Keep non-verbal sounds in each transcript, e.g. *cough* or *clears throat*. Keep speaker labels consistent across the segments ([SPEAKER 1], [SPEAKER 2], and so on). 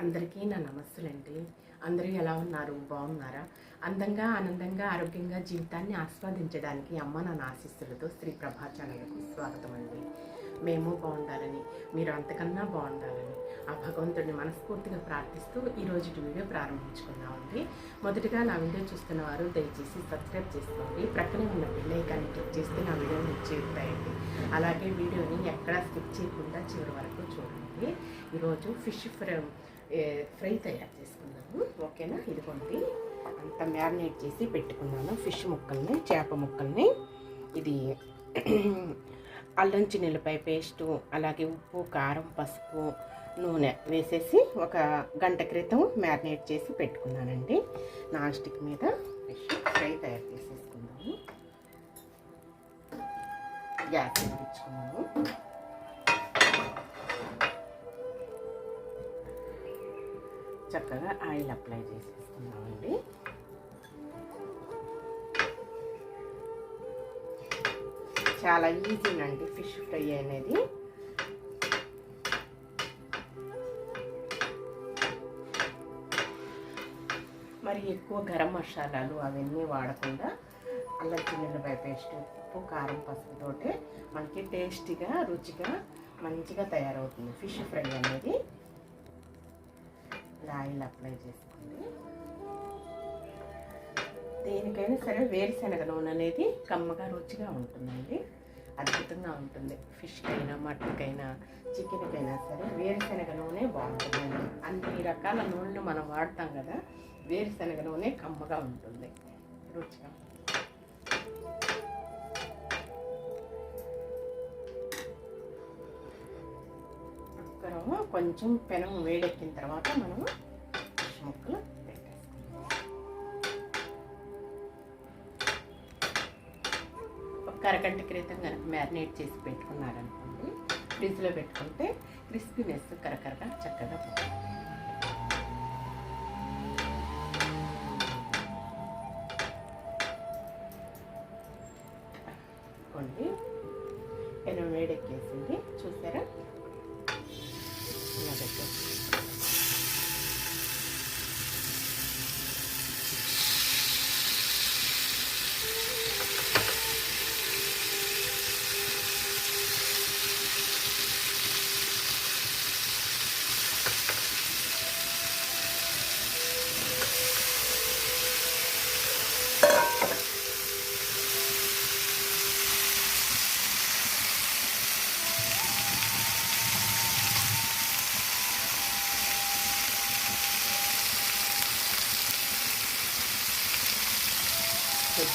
[SPEAKER 1] అందరికీ నా నమస్సులండి. అందరూ ఎలా ఉన్నారు? బాగున్నారా? అందంగా ఆనందంగా ఆరోగ్యంగా జీవితాన్ని ఆస్వాదించడానికి అమ్మ నా ఆశీస్సులతో శ్రీ ప్రభా ఛానల్కు స్వాగతం అండి మేము బాగుండాలని మీరు అంతకన్నా బాగుండాలని ఆ భగవంతుడిని మనస్ఫూర్తిగా ప్రార్థిస్తూ ఈ రోజు వీడియో ప్రారంభించుకున్నామండి మొదటిగా నా వీడియో చూస్తున్న వారు దయచేసి సబ్స్క్రైబ్ చేసుకోండి. ప్రక్కనే ఉన్న బెల్ ఐకాన్ని క్లిక్ చేస్తే నా వీడియో మీకు చేరుతాయండి. అలాగే వీడియోని ఎక్కడా స్కిప్ చేయకుండా చివరి వరకు చూడండి. ఈరోజు ఫిష్ ఫ్రై ఫ్రై తయారు చేసుకున్నాను. ఓకేనా? ఇదిగోండి. అంత మ్యారినేట్ చేసి పెట్టుకున్నాను. ఫిష్ ముక్కల్ని చేప ముక్కల్ని. ఇది *clears throat* అల్లం చిన్నులపాయ పేస్టు అలాగే ఉప్పు కారం పసుపు నూనె వేసేసి ఒక గంట క్రితం మ్యారినేట్ చేసి పెట్టుకున్నానండి. నాన్ స్టిక్ మీద ఫిష్ ఫ్రై తయారు చేసేసుకున్నాను గ్యాస్ వెలిగించుకున్నాము చక్కగా ఆయిల్ అప్లై చేసేస్తున్నామండి చాలా ఈజీనండి ఫిష్ ఫ్రై అనేది. మరి ఎక్కువ గరం మసాలాలు అవన్నీ వాడకుండా అల్లం చిన్నపాయ పేస్ట్ ఉప్పు కారం పసుపుతోటే మనకి టేస్టీగా రుచిగా మంచిగా తయారవుతుంది ఫిష్ ఫ్రై అనేది. ఇలా ఆయిల్ అప్లై చేసుకోండి. దేనికైనా సరే వేరుశనగ నూనె అనేది కమ్మగా రుచిగా ఉంటుందండి. అద్భుతంగా ఉంటుంది. ఫిష్కైనా మటన్కైనా చికెన్కైనా సరే వేరుశనగ నూనె బాగుంటుందండి. అన్ని రకాల నూనెలు మనం వాడతాం కదా వేరుశనగ నూనె కమ్మగా ఉంటుంది. రుచిగా అక్కడము కొంచెం పెనం వేడెక్కిన తర్వాత మనము ముక్కలు ఒక అరగంట క్రితం కనుక మ్యారినేట్ చేసి పెట్టుకున్నారనుకోండి ఫ్రిడ్జ్లో పెట్టుకుంటే క్రిస్పీనెస్ కరకరగా చక్కగా పోతుంది.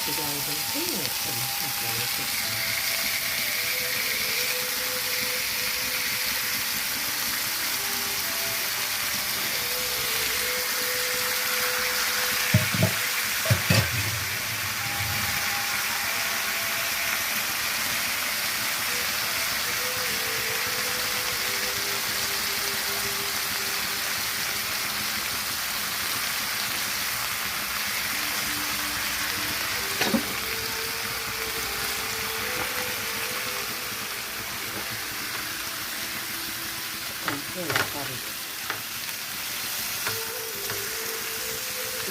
[SPEAKER 1] కొద్దిగా ఇదంటే మసాలా వేసేసుకోవాలి. కొంచెం ఇలా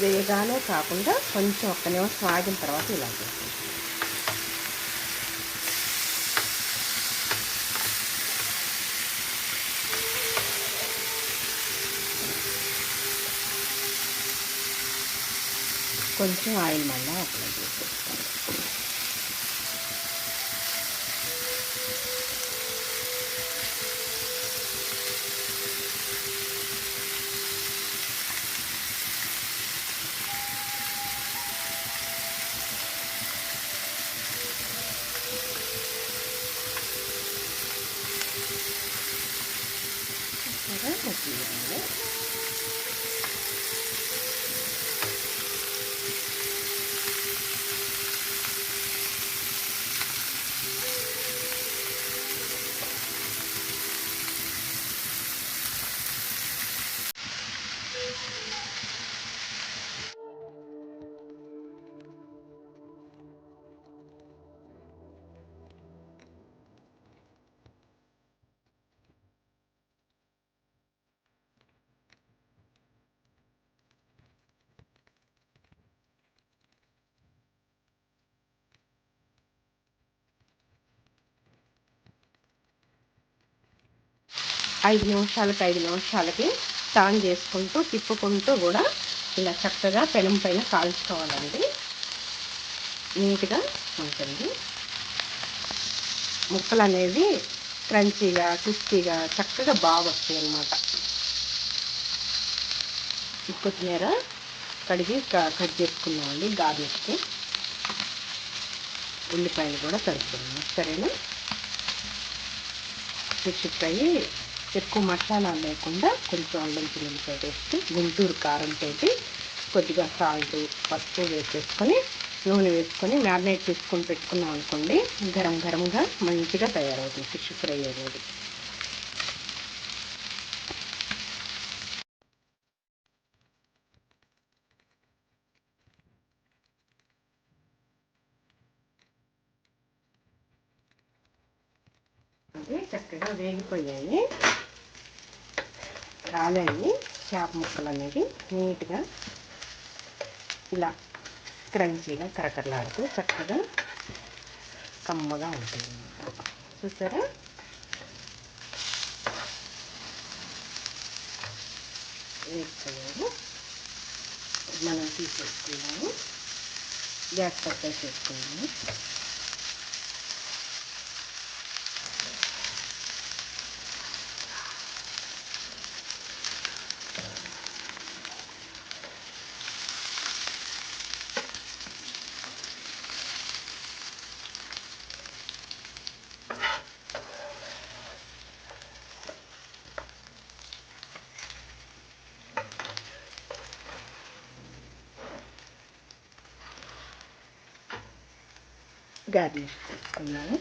[SPEAKER 1] వేగానే కాకుండా కొంచెం ఒక్క నిమిషం ఆగిన తర్వాత ఇలా కొంచెం ఆయిల్ మళ్ళీ అప్లై చేసేస్తాను చక్కగా మగ్గియాలి ఐదు నిమిషాలకి ఐదు నిమిషాలకి టర్న్ చేసుకుంటూ తిప్పుకుంటూ కూడా ఇలా చక్కగా పెనం పైన కాల్చుకోవాలండి. నీట్గా ఉంటుంది. ముక్కలు అనేది క్రంచీగా క్రిస్పీగా చక్కగా బాగా వస్తాయి అన్నమాట కొత్తిమీర కడిగి క- కట్ చేసుకున్నామండి గార్లిక్కి ఉల్లిపాయలు కూడా తరుపుకున్నాం సరేనా? ఫిష్ ఫ్రై ఎక్కువ మసాలా లేకుండా కొంచెం అల్లం చిల్లిపాయ వేసి గుంటూరు కారంతో కొద్దిగా సాల్ట్ పసుపు వేసేసుకొని నూనె వేసుకొని మ్యారినేట్ చేసుకొని పెట్టుకున్నాం అనుకోండి గరం గరంగా మంచిగా తయారవుతుంది ఫిష్ ఫ్రై అనేది. అది చక్కగా వేగిపోయాయి. రాలేని చేప ముక్కలు అనేది నీట్గా ఇలా క్రంచీగా కరకరలాడుతూ చక్కగా కమ్మగా ఉంటుంది చూసారా? వేగిపోయాము మనం తీసేసుకున్నాము. గ్యాస్ కట్టేసేసుకున్నాము గార్నిష్ చేసుకున్నాము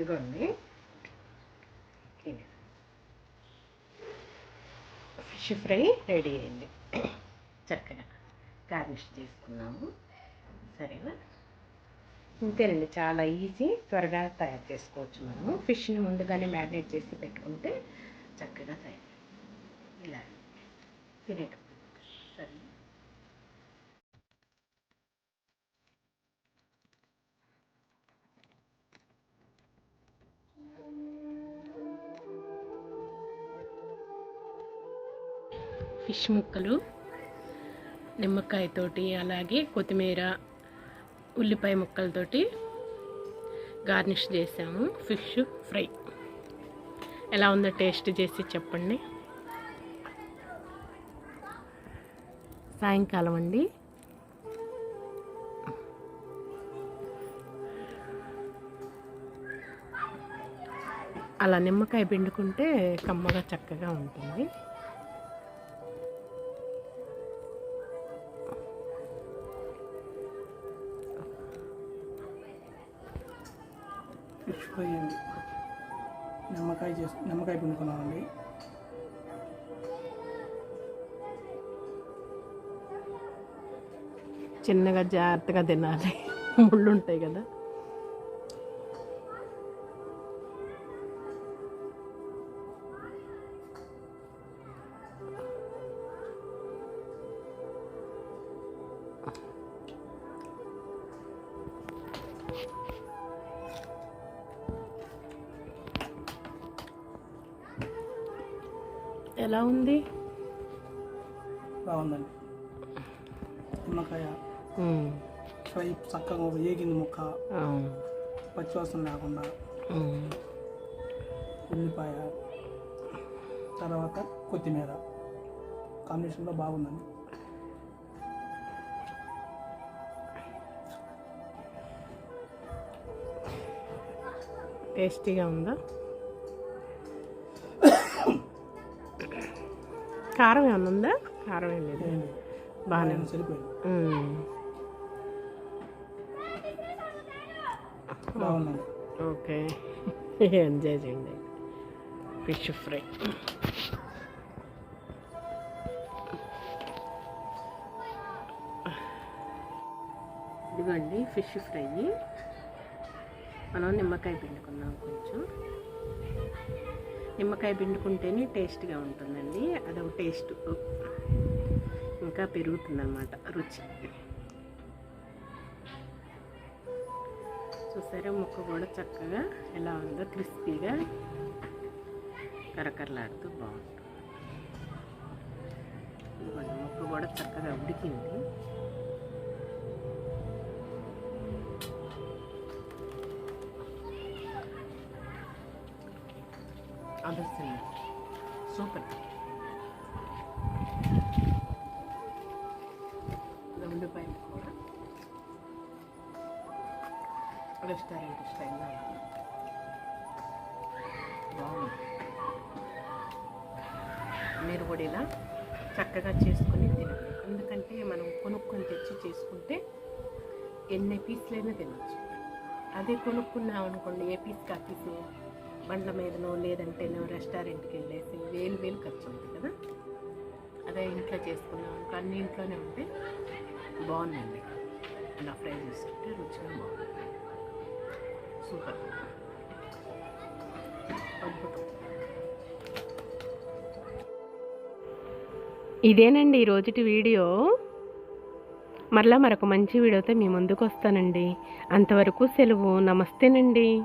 [SPEAKER 1] ఇదిగోండి. ఇది. ఫిష్ ఫ్రై రెడీ అయింది. చక్కగా గార్నిష్ చేసుకున్నాము. సరేనా? ఇంతేనండి చాలా ఈజీ త్వరగా తయారు చేసుకోవచ్చు మనము. ఫిష్ని ముందుగానే మ్యారినేట్ చేసి పెట్టుకుంటే చక్కగా తయారు ఇలా. తినేటప్పుడు. సరే ఫిష్ ముక్కలు నిమ్మకాయతోటి అలాగే కొత్తిమీర ఉల్లిపాయ ముక్కలతోటి గార్నిష్ చేసాము ఫిష్ ఫ్రై. ఎలా ఉందో టేస్ట్ చేసి చెప్పండి. సాయంకాలం అండి. అలా నిమ్మకాయ పిండుకుంటే కమ్మగా చక్కగా ఉంటుంది.
[SPEAKER 2] ఫిష్ ఫ్రై అండి నిమ్మకాయ చేసు నిమ్మకాయ పిండుకున్నామండి.
[SPEAKER 1] చిన్నగా జాగ్రత్తగా తినాలి. ముళ్ళు ఉంటాయి కదా. ఎలా ఉంది?
[SPEAKER 2] బాగుందండి. నిమ్మకాయ. ఫ్రై చక్కగా వేగింది ముక్క. పచ్చివాసన లేకుండా. ఉల్లిపాయ. తర్వాత కొత్తిమీర. కాంబినేషన్లో బాగుందండి.
[SPEAKER 1] టేస్టీగా ఉందా? కారం ఏమన్నా ఉందా? కారం ఏం లేదు. బాగానే
[SPEAKER 2] సరిపోయింది.
[SPEAKER 1] ఓకే. ఎంజాయ్ చేయండి. Fish fry. ఇదిగోండి ఫిష్ ఫ్రై. మనం నిమ్మకాయ పిండుకున్నాం కొంచెం. నిమ్మకాయ పిండుకుంటేనే టేస్ట్గా ఉంటుందండి. అదొక టేస్ట్. ఇంకా పెరుగుతుందన్నమాట రుచి. చూసారా ముక్క కూడా చక్కగా ఎలా ఉందో క్రిస్పీగా కరకరలాడుతూ బాగుంటుంది. ఇదిగోండి ముక్క కూడా చక్కగా ఉడికింది. అదొస్తుంది సూపర్. లండు పైన కూడా. రెస్టారెంట్ స్టైల్లో బాగుంది. మీరు కూడా ఇలా చక్కగా చేసుకుని తినండి. ఎందుకంటే మనం కొనుక్కొని తెచ్చి చేసుకుంటే ఎన్ని పీసులైనా తినచ్చు. అదే కొనుక్కున్నాం అనుకోండి ఏ పీస్ కా పీసు బండ్ల మీదనో లేదంటేనో రెస్టారెంట్కి వెళ్ళేసి వేలు వేలు ఖర్చు అవుతుంది కదా? అదే ఇంట్లో చేసుకున్నాం అన్ని ఇంట్లోనే ఉంటే బాగుందండి. ఇలా ఫ్రై చేసుకుంటే రుచిగా బాగుంది సూపర్. అద్భుతం. ఇదేనండి ఈ రోజుటి వీడియో. మరలా మరొక మంచి వీడియోతో మీ ముందుకు వస్తానండి. అంతవరకు సెలవు. నమస్తేనండి.